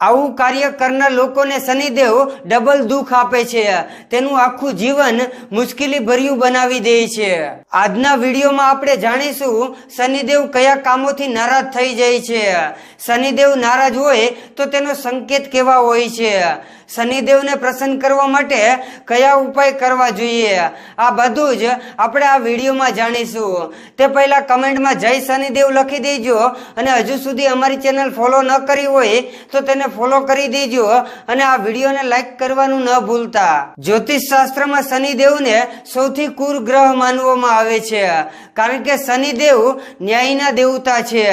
આવું કાર્ય કરનાર લોકોને શનિદેવ ડબલ દુઃખ આપે છે. તેનું આખું જીવન મુશ્કેલી ભર્યું બનાવી દે છે. આજના વિડીયોમાં આપણે જાણીશું શનિદેવ કયા કામોથી નારાજ થઈ જાય છે. શનિદેવ નારાજ હોય તો તેનો સંકેત કેવા હોય છે? શનિદેવને પ્રસન્ન કરવા માટે કયા ઉપાય કરવા જોઈએ? આ બધું જ આપણે આ વિડીયોમાં જાણીશું. તે પહેલા કમેન્ટમાં જય શનિદેવ લખી દેજો અને હજુ સુધી અમારી ચેનલ ફોલો ન કરી હોય તો તેને ફોલો કરી દેજો અને આ વિડીયોને લાઈક કરવાનું ન ભૂલતા. જ્યોતિષ શાસ્ત્રમાં શનિદેવને સૌથી કુર ગ્રહ માનવામાં આવે છે. કારણ કે શનિદેવ ન્યાયના દેવતા છે.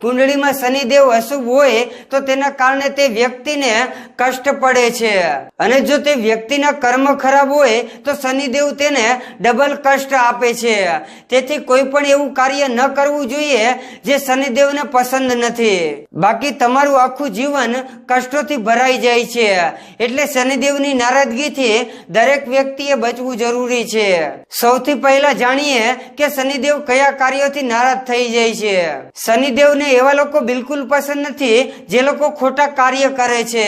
કુંડળીમાં શનિદેવ અશુભ હોય તો તેના કારણે તે વ્યક્તિને કષ્ટ પડે છે. અને જો તે વ્યક્તિના કર્મ ખરાબ હોય તો શનિદેવ તેને ડબલ કષ્ટ આપે છે. તેથી કોઈ પણ એવું કાર્ય ન કરવું જોઈએ જે શનિદેવને પસંદ નથી. બાકી તમારું આખું જીવન કષ્ટોથી ભરાઈ જાય છે. એટલે શનિદેવની નારાજગીથી દરેક વ્યક્તિએ બચવું જરૂરી છે. સૌથી પહેલા જાણીએ કે શનિદેવ કયા કાર્યોથી નારાજ થઈ જાય છે. શનિદેવને એવા લોકો બિલકુલ પસંદ નથી, જે લોકો ખોટા કાર્ય કરે છે.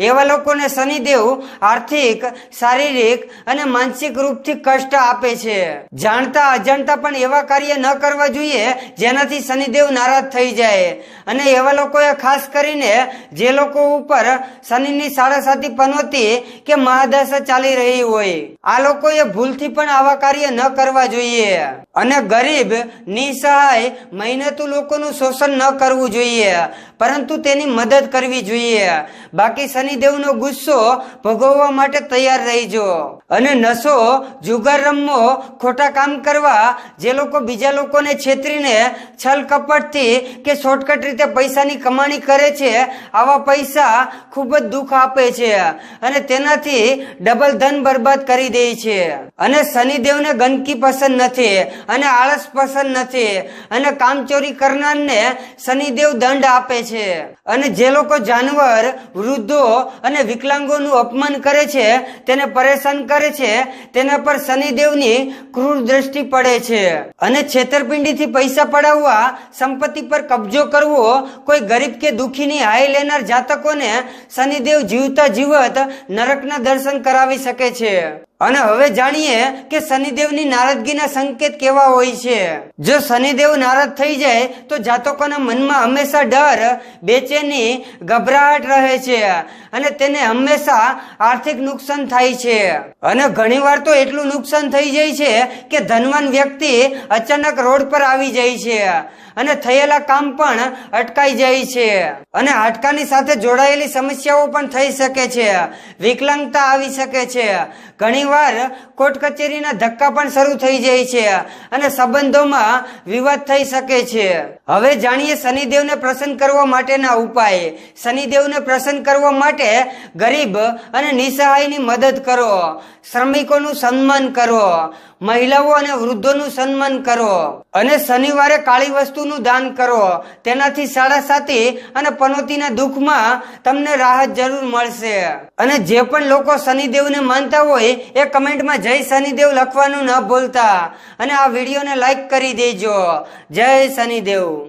એવા લોકોને શનિદેવ આર્થિક, શારીરિક અને માનસિક રૂપથી કષ્ટ આપે છે. જાણતા અજાણતા પણ એવા કાર્ય ન કરવા જોઈએ, જેનાથી શનિદેવ નારાજ થઈ જાય. અને એવા લોકોએ ખાસ કરીને જે લોકો ઉપર શનિની સાડા સાતી પનોતી કે મહાદશા ચાલી રહી હોય, આ લોકોએ ભૂલથી પણ આવા કાર્ય ન કરવા જોઈએ. અને ગરીબ, નિસહાય, મહેનતુ લોકોનું શોષણ ન કરવું જોઈએ, પરંતુ તેની મદદ કરવી જોઈએ. બાકી શનિદેવનો ગુસ્સો ભોગવવા માટે તૈયાર રહીજો. અને નશો જુગાર રમવો, ખોટા કામ કરવા, જે લોકો બીજા લોકોને છેતરીને છલ કપટથી કે શોર્ટકટ રીતે પૈસાની કમાણી કરે છે, આવા પૈસા ખૂબ જ દુઃખ આપે છે અને તેનાથી ડબલ ધન બરબાદ કરી દે છે. અને શનિદેવને ગંદકી પસંદ નથી અને આળસ પસંદ નથી અને કામચોરી કરનારને શનિદેવ દંડ આપે છે. અને જે લોકો જાનવર, વૃદ્ધો અને વિકલાંગોનું અપમાન કરે છે, તેને પરેશાન કરે છે, તેના પર શનિદેવની ક્રૂર દ્રષ્ટિ પડે છે. અને છેતરપિંડીથી પૈસા પડાવવા, સંપત્તિ પર કબજો કરવો, કોઈ ગરીબ કે દુઃખીની હાય લેનાર જાતકોને શનિદેવ જીવતા જીવત નરકના દર્શન કરાવી શકે છે. અને હવે જાણીએ કે શનિદેવની નારાજગીના સંકેત કેવા હોય છે. જો શનિદેવ નારાજ થઈ જાય, તો જાતકોના મનમાં હંમેશા ડર, બેચેની ગભરાટ રહે છે અને તેને હંમેશા આર્થિક નુકસાન થાય છે. અને ઘણીવાર તો એટલું નુકસાન થઈ જાય છે કે ધનવાન વ્યક્તિ અચાનક રોડ પર આવી જાય છે. અને થયેલા કામ પણ અટકાઈ જાય છે. અને હાડકાની સાથે જોડાયેલી સમસ્યાઓ પણ થઈ શકે છે. વિકલાંગતા આવી શકે છે. ઘણીવાર કોર્ટ કચેરીના ધક્કા પણ શરૂ થઈ જાય છે અને સંબંધોમાં વિવાદ થઈ શકે છે. હવે જાણીએ શનિદેવને પ્રસન્ન કરવા માટેના ઉપાય. શનિદેવને પ્રસન્ન કરવા માટે ગરીબ અને નિસહાયની મદદ કરો. શ્રમિકોનું સન્માન કરો. મહિલાઓ અને વૃદ્ધોનું સન્માન કરો. અને શનિવારે કાળી વસ્તુનું દાન કરો. તેનાથી સાડા સાતી અને પનોતીના દુઃખમાં તમને રાહત જરૂર મળશે. અને જે પણ લોકો શનિદેવને માનતા હોય, એ કમેન્ટમાં જય શનિદેવ લખવાનું ન ભૂલતા. અને આ વિડીયોને લાઈક કરી દેજો. જય શનિદેવ.